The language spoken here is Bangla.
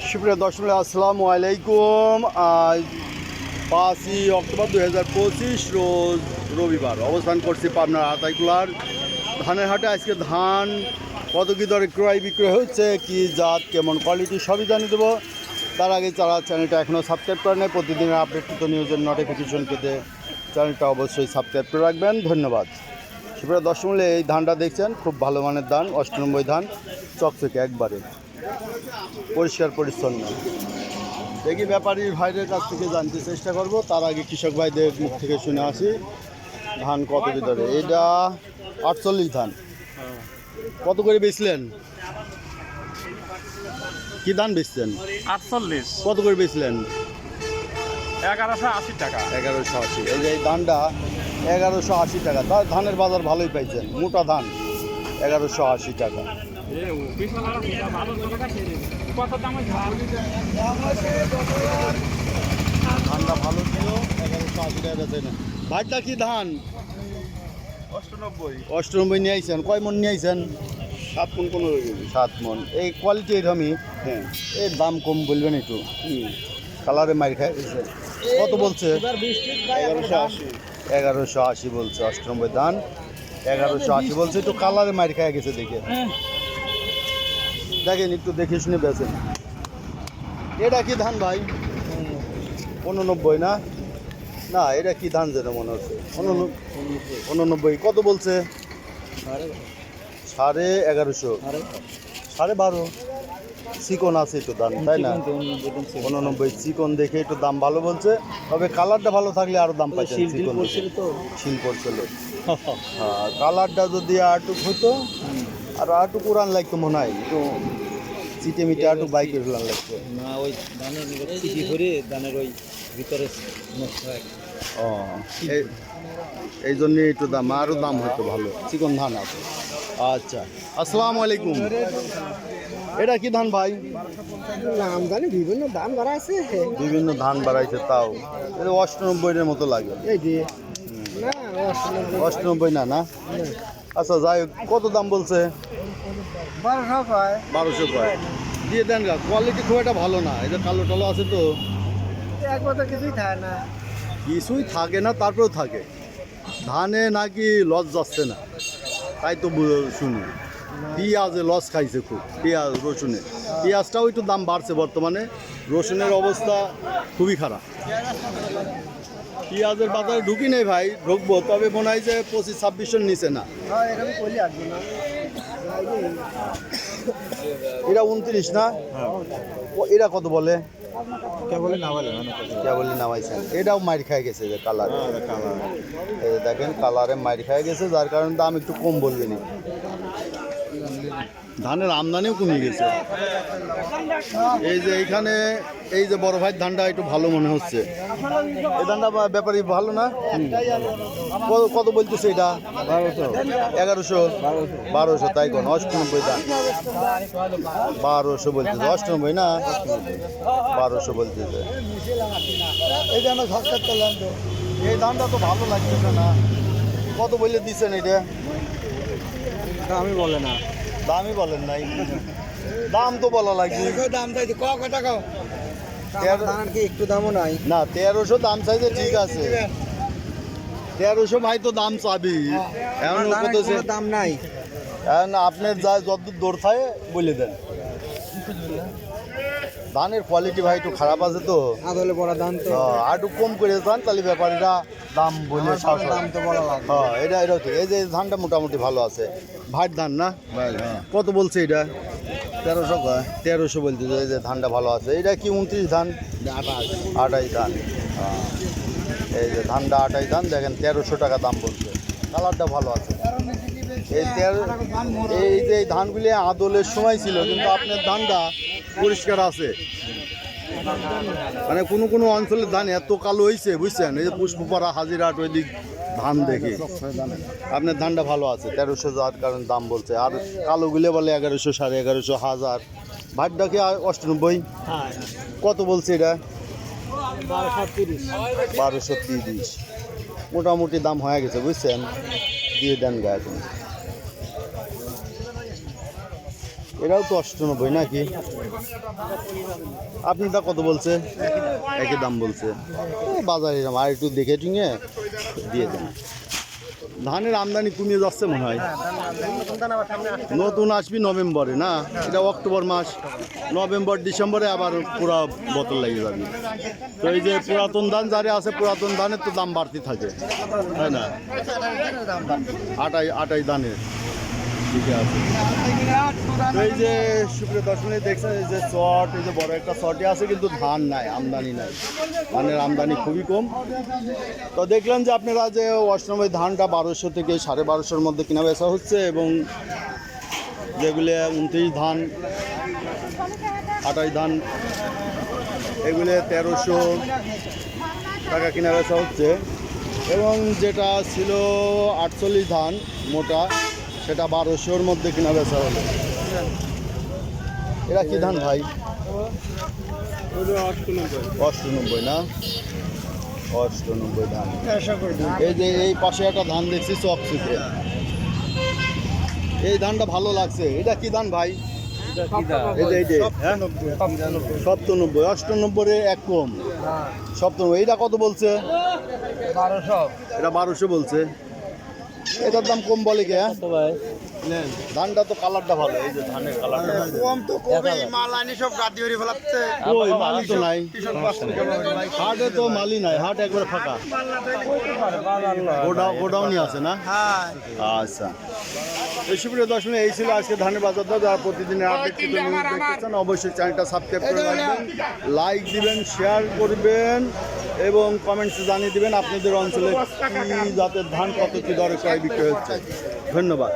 সুপ্রিয় দর্শক, আসসালামু আলাইকুম। আজ পাঁচই অক্টোবর দু হাজার পঁচিশ, রোজ রবিবার। অবস্থান করছি পাবনার আতাইকুলার ধানের হাটে আজকে ধান কত কী দরে ক্রয় বিক্রয় হচ্ছে, কি জাত, কেমন কোয়ালিটি সবই জানিয়ে দেবো। তার আগে যারা চ্যানেলটা এখনও সাবস্ক্রাইব করে নেয় প্রতিদিনের আপডেটকৃত নিউজের নোটিফিকেশন পেতে চ্যানেলটা অবশ্যই সাবস্ক্রাইব করে রাখবেন। ধন্যবাদ। সুপ্রিয় দর্শক এই ধানটা দেখছেন, খুব ভালো মানের ধান, অষ্টানব্বই ধান, চকচকে একবারে। পরিষ্কার পরিচ্ছন্ন। দেখি ব্যাপারী ভাইদের কাছ থেকে জানতে চেষ্টা করব। তার আগে কৃষক ভাইদের মুখ থেকে শুনে আসি ধান কত ভিতরে? এটা আটচল্লিশ ধান। কত করে বেচলেন? কি ধান বেচছেন? আটচল্লিশ। কত করে বেচলেন? এগারোশো আশি টাকা। এগারোশো আশি। এই যে এই ধানটা এগারোশো আশি টাকা। ধানের বাজার ভালোই পাইছেন। মোটা ধান। এগারোশো আশি টাকা। ধানটা ভালো ছিল এগারোশো আশি টাকা বেচেন ভাইটা কি ধান? অষ্টানব্বই। অষ্টনব্বই নিয়ে আইছেন। কয় মন নিয়ে আইছেন? সাত কোন পনেরো সাত মন। এই কোয়ালিটি এরকমই হ্যাঁ। এর দাম কম বলবেন একটু। কালারে মার খায় কত বলছে? এগারোশো আশি। এগারোশো আশি বলছে অষ্টনব্বই ধান। এগারোশো আশি বলছে একটু কালারে মার খায় গেছে দেখে। দেখেন একটু দেখে শুনে বেছেন এটা কি ধান ভাই? উননব্বই না? না এটা কি ধান যেন মনে হচ্ছে? উনন- উননব্বই। কত বলছে? সাড়ে এগারোশো। সাড়ে বারো। চিকন আছে একটু দাম তাই না? উননব্বই চিকন দেখে একটু দাম ভালো বলছে। তবে কালারটা ভালো থাকলে আরও দাম পাইছে চিকন শিল পড়ছিল হ্যাঁ কালারটা যদি আটুক হতো আর আটুক উড়ান লাগতো মনে হয় একটু চিটে মিটে আটুক বাইক উড়ান লাগতো। না ওই ধানের চিঠি করে ধানের ওই ভিতরে ও এই- এই জন্য একটু দাম আরও দাম হয়তো ভালো চিকন ধান আছে। আচ্ছা আসসালামু আলাইকুম। এটা কি ধান ভাই? আমদানি বিভিন্ন দাম বাড়াইছে বিভিন্ন ধান বাড়াইছে তাও। এটা অষ্টানব্বইয়ের মতো লাগে। এই যে। অষ্টনব্বই অষ্টানব্বই না না? আচ্ছা যাই হোক, কত দাম বলছে? বারোশো পায় বারোশো কয় দিয়ে দেন গা কোয়ালিটি খুব একটা ভালো না এটা কালো টালো আছে তো। কিছুই থাকে না। কিছুই থাকে না তারপরেও থাকে। ধানে নাকি লস যাচ্ছে না। তাই তো শুনি। পেঁয়াজে লস খাইছে খুব পেঁয়াজ রসুনে। পেঁয়াজটাও একটু দাম বাড়ছে বর্তমানে। রসুনের অবস্থা খুবই খারাপ। পেঁয়াজের বাজারে ঢুকি নেই ভাই ঢুকবো তবে মনে হয় যে পঁচিশ ছাব্বিশের নিচে না। হ্যাঁ এটা উনত্রিশ না? ও, এরা কত বলে? নামাইছেন এটাও মার খাই গেছে যে কালার দেখেন কালারে মার খাই গেছে যার কারণে দাম একটু কম বলবেন ধানের আমদানিও কমে গেছে। এই যে এইখানে এই যে বড় ভাই ধানটা একটু ভালো মনে হচ্ছে। এই ধানটা ব্যাপারে ভালো না? কত- বলতেছে এটা? বারোশো। এগারোশো? বারোশো তাই কোন? অষ্টানব্বই দাম বারোশো বলতেছে অষ্টানব্বই না? বারোশো বলতেছে। এই ধানটা সাক্ষাৎ করলাম তো। এই ধানটা তো ভালো লাগতেছে না। কত বলে দিচ্ছেন এটা? আমি বলে না। দামই বলেন নাই। দাম তো বলা লাগবে দাম চাইছে। ক কত টাকা? তেরো- ধানের কি একটু দামও নাই? না তেরোশো দাম চাইছে ঠিক আছে। তেরোশো ভাই তো দাম চাবি। এমন ধানের কত দাম নাই। এখন আপনার যা যত দৌড় থাকে বলে দেন। ধানের কোয়ালিটি ভাই একটু খারাপ আছে তো। আদলে বড় দাম তো। হ্যাঁ, আর একটু কম করে দেন তাহলে ব্যাপারীরা দাম বলে দাম তো বড় হ্যাঁ এটা ঠিক। এই যে ধানটা মোটামুটি ভালো আছে। ভাট ধান না? কত বলছে এটা? তেরোশো তেরোশো বলতে এই যে ধানটা ভালো আছে। এটা কি উনত্রিশ ধান? আটাইশ ধান। হ্যাঁ। এই যে ধানটা আটাইশ ধান দেখেন তেরোশো টাকা দাম বলছে। কালারটা ভালো আছে। এই তেরো এই যে এই ধানগুলি আদলের সময় ছিল কিন্তু আপনার ধানটা পরিষ্কার আছে। মানে কোনো কোনো অঞ্চলের ধান এত কালো হয়েছে বুঝছেন? এই যে পুষ্পপাড়া হাজিরাট ওই দিক ধান দেখে। আপনার ধানটা ভালো আছে, তেরোশো যার কারণ দাম বলছে। আর কালো গুলে বলে এগারোশো সাড়ে এগারোশো হাজার। ভাটটা কি অষ্টানব্বই? কত বলছে এটা? বারোশো তিরিশ। মোটামুটি দাম হয়ে গেছে, বুঝছেন? দিয়ে দেন গা এখন এরাও তো অষ্টানব্বই নাকি? আপনি তা কত বলছে? একই দাম বলছে। বাজারে এরকম আর একটু দেখে টুঙে দিয়ে দেন। ধানের আমদানি কমিয়ে যাচ্ছে মনে হয়। নতুন আসবি নভেম্বরে, না? এটা অক্টোবর মাস। নভেম্বর, ডিসেম্বরে আবার পুরা বোতল লেগে যাবে। তো এই যে পুরাতন ধান যারে আছে, পুরাতন ধানের তো দাম বাড়তি থাকে। তাই না? আটাই আটাই ধানের। এই যে সুপ্রিয় দর্শনে দেখছেন যে চট এই যে বড় একটা চটে আছে, কিন্তু ধান নাই, আমদানি নাই। ধানের আমদানি খুবই কম। তো দেখলাম যে আপনারা যে অষ্টমী ধানটা বারোশো থেকে সাড়ে বারোশোর মধ্যে কিনা বেচা হচ্ছে এবং যেগুলো উনত্রিশ ধান আটাই ধান, এগুলো তেরোশো টাকা কিনা বেচা হচ্ছে। এবং যেটা ছিল আটচল্লিশ ধান মোটা সেটা বারোশোর মধ্যে কিনা বেচা হলো। এরা কি ধান ভাই? অষ্টানব্বই না? অষ্টানব্বই ধান। এই যে এই পাশে একটা ধান দেখছি চকচিতে এই ধানটা ভালো লাগছে। এটা কি ধান ভাই? এই যে এই যে হ্যাঁ? সপ্তানব্বই। অষ্টানব্বই এক কম। সপ্তানব্বই। এটা কত বলছে? বারোশো। এটা বারোশো বলছে। এটার দাম কম বলে কে হ্যাঁ? ধানটা তো কালারটা ভালো এই যে ধানের কালারটা। কম তো কবে মাল আনি সব গাদি হয়ে ফেলাচ্ছে। ওই মালই তো নাই। হাটে তো মালই নাই হাট একবার ফাঁকা। গোডাউন গোডাউনই আছে না? হ্যাঁ। আচ্ছা। এই সুপ্রিয় দর্শনে এই ছিল আজকে ধানের বাজার দর। যারা প্রতিদিনের আপডেট দেখতে চান অবশ্যই চ্যানেলটা সাবস্ক্রাইব করে রাখবেন। লাইক দিবেন শেয়ার করবেন। এবং কমেন্টসে জানিয়ে দিবেন আপনাদের অঞ্চলে কী জাতের ধান কত কী দরে ক্রয় বিক্রয় হচ্ছে। ধন্যবাদ।